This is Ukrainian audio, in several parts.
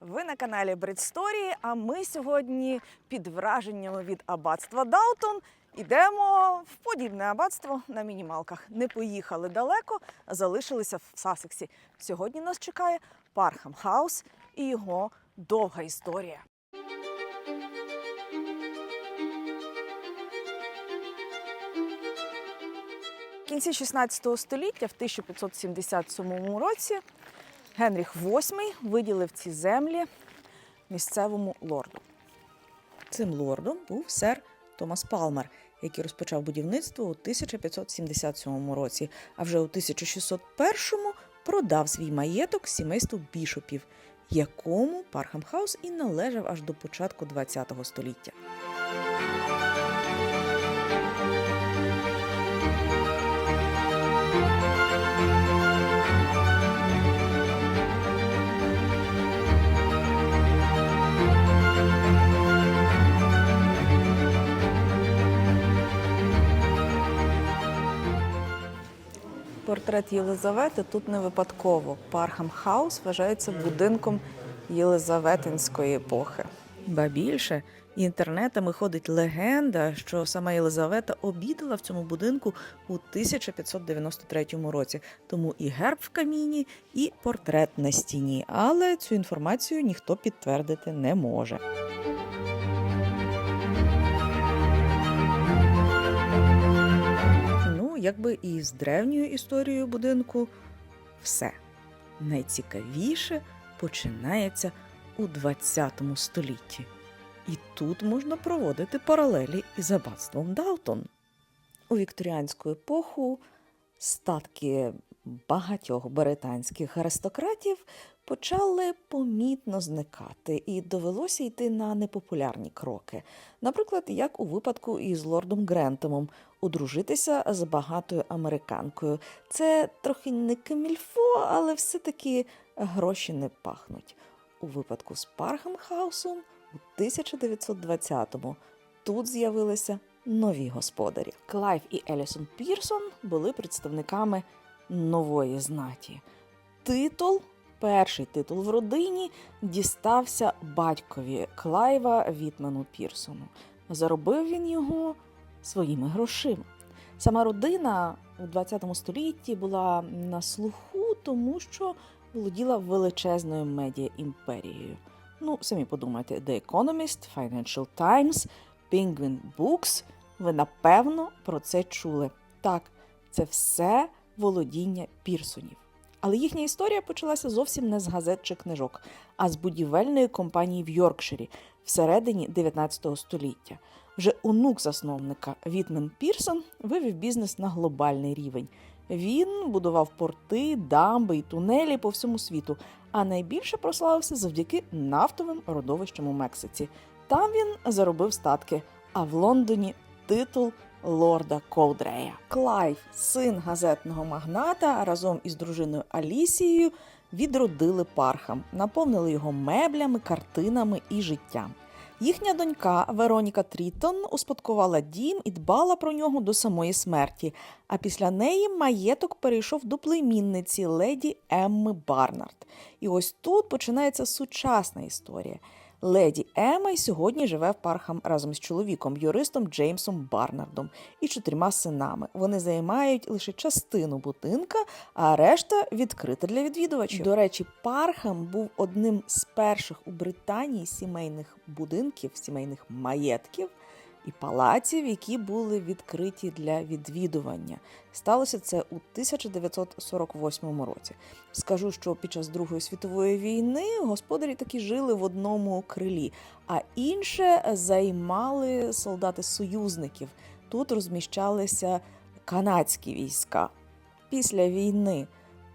Ви на каналі Бридсторії, а ми сьогодні під враженнями від аббатства Даутон йдемо в подібне аббатство на мінімалках. Не поїхали далеко, а залишилися в Сасексі. Сьогодні нас чекає Пархам Хаус і його довга історія. В кінці 16 століття, в 1577 році, Генріх VIII виділив ці землі місцевому лорду. Цим лордом був сер Томас Палмер, який розпочав будівництво у 1577 році, а вже у 1601 продав свій маєток сімейству бішопів, якому Пархам Хаус і належав аж до початку ХХ століття. Портрет Єлизавети тут не випадково. Пархам Хаус вважається будинком Єлизаветинської епохи. Ба більше інтернетами ходить легенда, що сама Єлизавета обідала в цьому будинку у 1593 році. Тому і герб в каміні, і портрет на стіні. Але цю інформацію ніхто підтвердити не може. Якби і з древньою історією будинку все. Найцікавіше починається у 20 столітті. І тут можна проводити паралелі із аббатством Даутон. У вікторіанську епоху статки багатьох британських аристократів почали помітно зникати, і довелося йти на непопулярні кроки. Наприклад, як у випадку із лордом Грентомом, одружитися з багатою американкою. Це трохи не камільфо, але все-таки гроші не пахнуть. У випадку з Пархамхаусом у 1920-му тут з'явилися нові господарі. Клайв і Елісон Пірсон були представниками нової знаті. Титул, перший титул в родині, дістався батькові Клайва Вітману Пірсону. Заробив він його своїми грошима. Сама родина у 20 столітті була на слуху, тому що володіла величезною медіа імперією. Ну, самі подумайте, The Economist, Financial Times, Penguin Books. Ви напевно про це чули. Так, це все володіння Пірсонів. Але їхня історія почалася зовсім не з газет чи книжок, а з будівельної компанії в Йоркширі всередині 19 століття. Вже онук засновника Вітмен Пірсон вивів бізнес на глобальний рівень. Він будував порти, дамби і тунелі по всьому світу, а найбільше прославився завдяки нафтовим родовищам у Мексиці. Там він заробив статки, а в Лондоні титул лорда Коудрея. Клайв, син газетного магната, разом із дружиною Алісією відродили пархам, наповнили його меблями, картинами і життям. Їхня донька Вероніка Трітон успадкувала дім і дбала про нього до самої смерті. А після неї маєток перейшов до племінниці леді Емми Барнард. І ось тут починається сучасна історія. Леді Емма й сьогодні живе в Пархам разом з чоловіком, юристом Джеймсом Барнардом і чотирма синами. Вони займають лише частину будинка, а решта відкрита для відвідувачів. До речі, Пархам був одним з перших у Британії сімейних будинків, сімейних маєтків і палаців, які були відкриті для відвідування. Сталося це у 1948 році. Скажу, що під час Другої світової війни господарі таки жили в одному крилі, а інше займали солдати союзників. Тут розміщалися канадські війська. Після війни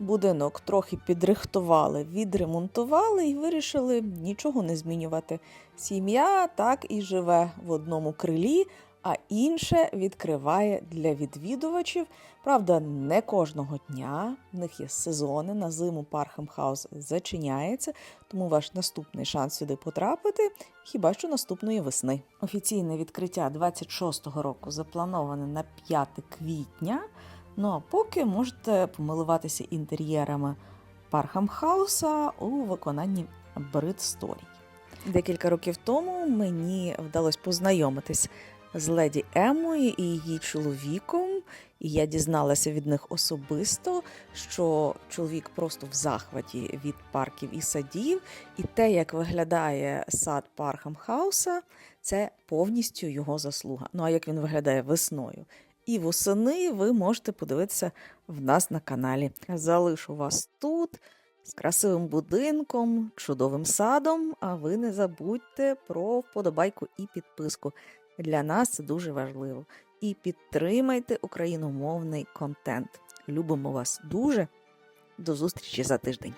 будинок трохи підрихтували, відремонтували і вирішили нічого не змінювати. Сім'я так і живе в одному крилі, а інше відкриває для відвідувачів. Правда, не кожного дня. В них є сезони. На зиму Пархам Хаус зачиняється, тому ваш наступний шанс сюди потрапити хіба що наступної весни. Офіційне відкриття 26-го року заплановане на 5 квітня. Ну а поки можете помилуватися інтер'єрами Пархам Хауса у виконанні Брит-сторій. Декілька років тому мені вдалося познайомитись з леді Еммою і її чоловіком, і я дізналася від них особисто, що чоловік просто в захваті від парків і садів, і те, як виглядає сад Пархам Хауса, це повністю його заслуга. Ну а як він виглядає весною? І восени ви можете подивитися в нас на каналі. Залишу вас тут з красивим будинком, чудовим садом. А ви не забудьте про вподобайку і підписку. Для нас це дуже важливо. І підтримайте україномовний контент. Любимо вас дуже. До зустрічі за тиждень.